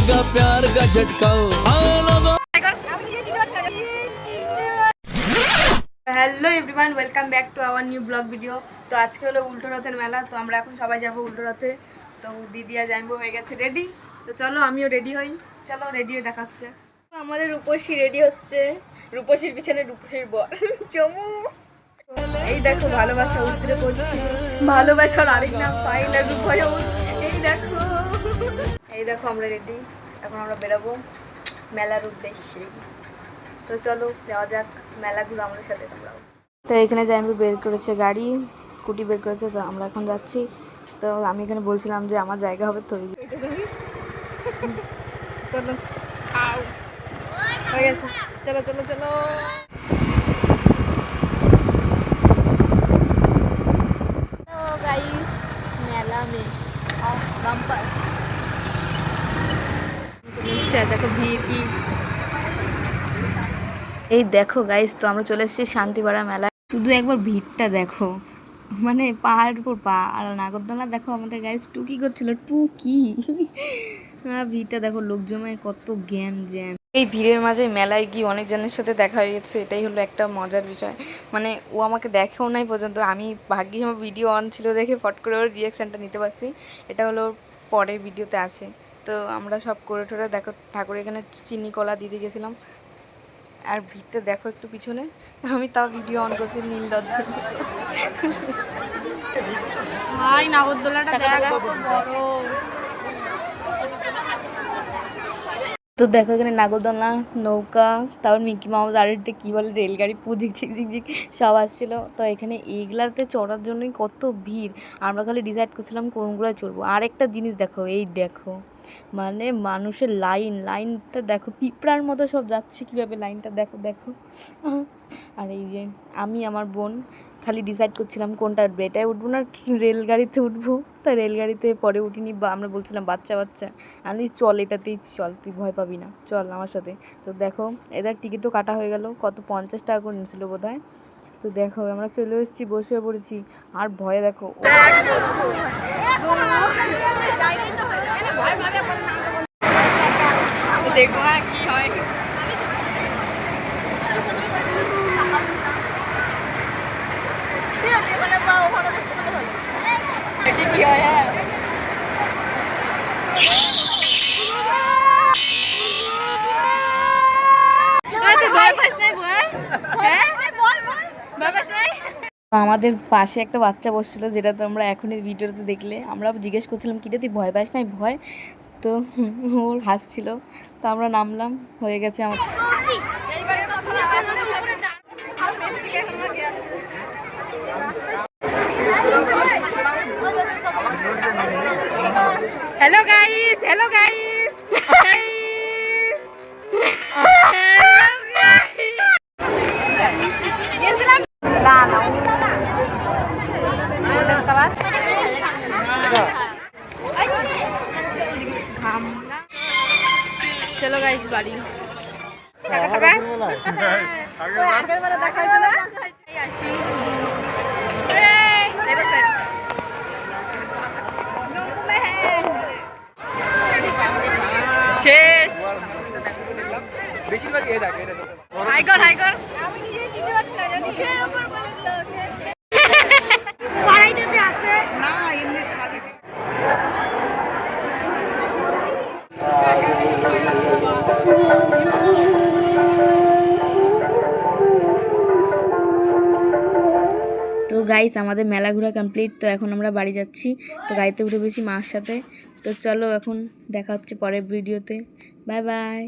लगा प्यार का झटका हाँ लोगों hello everyone welcome back to our new blog video তো আজকে হলো উল্টো রথের মেলা তো আমরা এখন সবাই যাব উল্টো রথে তো দিদি আর জাইম্বু হয়ে গেছে রেডি তো চলো আমিও রেডি হই চলো রেডি হয়ে দেখাচ্ছে তো আমাদের রূপসী রেডি হচ্ছে রূপসীর পিছনে রূপসীর বর চমু এই দেখো ভালোবাসা উত্তরে করছি ভালোবাসার আরেক নাম পাই না রূপসা এই দেখো এই দেখো আমরা রেডি এখন আমরা বেরোবো মেলার উদ্দেশ্যে। তো চলো, যাওয়া যাক মেলা আমাদের সাথে তোমরাও। তো এখানে যাই আমি বের করেছে গাড়ি, স্কুটি বের করেছে, তো আমরা এখন যাচ্ছি। তো আমি এখানে বলছিলাম যে আমার জায়গা হবে তো চলো। চলো চলো চলো। গাইস মেলা মে। বাম্পার। দেখো ভিড় কি। এই দেখো গাইস তো আমরা চলে এসেছি শান্তিপাড়া মেলায়। শুধু একবার ভিড়টা দেখো। মানে পাহাড়ের উপর পা, আর নাগরদোলা দেখো আমাদের গাইস টুকি করছিল, টুকি। ভিড়টা দেখো, লোক জমায় কত গ্যাম জ্যাম। এই ভিড়ের মাঝে মেলায় গিয়ে অনেক জনের সাথে দেখা হয়ে গেছে, এটাই হলো একটা মজার বিষয়। মানে ও আমাকে দেখেও নাই পর্যন্ত, আমি ভাগ্যিস আমার ভিডিও অন ছিল দেখে ফট করে ওর রিয়াকশানটা নিতে পারছি। এটা হলো পরের ভিডিওতে আছে। তো আমরা সব করে টোরে দেখো ঠাকুর এখানে চিনি কলা দিতে গেছিলাম। আর ভিড়টা দেখো একটু পিছনে আমি তাও ভিডিও অন করছি নীল লজ্জ ভাই নাগরদোলাটা দেখো কত বড়। তো দেখো এখানে নাগরদোলা নৌকা, তারপর মিকি মাউস, আর একটা কী বলে, রেলগাড়ি, পুজিক ঝিক ঝিক সব আসছিল। তো এখানে এইগুলাতে চড়ার জন্যই কত ভিড়। আমরা খালি ডিসাইড করছিলাম কোনগুলো চড়বো। আর একটা জিনিস দেখো, এই দেখো মানে মানুষের লাইন, লাইনটা দেখো, পিঁপড়ার মতো সব যাচ্ছে কীভাবে লাইনটা দেখো দেখো। আর এই যে আমি, আমার বোন খালি ডিসাইড করছিলাম কোনটা উঠবে এটাই উঠবো না রেলগাড়িতে উঠবো। তা রেলগাড়িতে পরে উঠিনি বা আমরা বলছিলাম বাচ্চা বাচ্চা। আমি চল এটাতেই চল তুই ভয় পাবি না চল আমার সাথে। তো দেখো এদের টিকিটও কাটা হয়ে গেল কত পঞ্চাশ টাকা করে নিয়েছিল বোধ হয় তো দেখো আমরা চলে এসেছি বসে পড়েছি। আর ভয়ে দেখো দেখো হয় কি হয় হ্যাঁ আমাদের পাশে একটা বাচ্চা বসছিল, যেটা তো আমরা এখনই ভিডিওতে দেখলে। আমরা জিজ্ঞেস করছিলাম কিরে তুই ভয় পাস নাই ভয়। তো ওর হাসছিল। তো আমরা নামলাম, হয়ে গেছে আমার হ্যালো গাইস হ্যালো গাইস চলো গাইস বাড়ি শেষ। হাইকর হাইকর তো গাইস আমাদের মেলা ঘোরা কমপ্লিট তো এখন আমরা বাড়ি যাচ্ছি, তো গাড়িতে উঠে বেশি মার সাথে। তো চলো এখন দেখা হচ্ছে পরের ভিডিওতে বাই বাই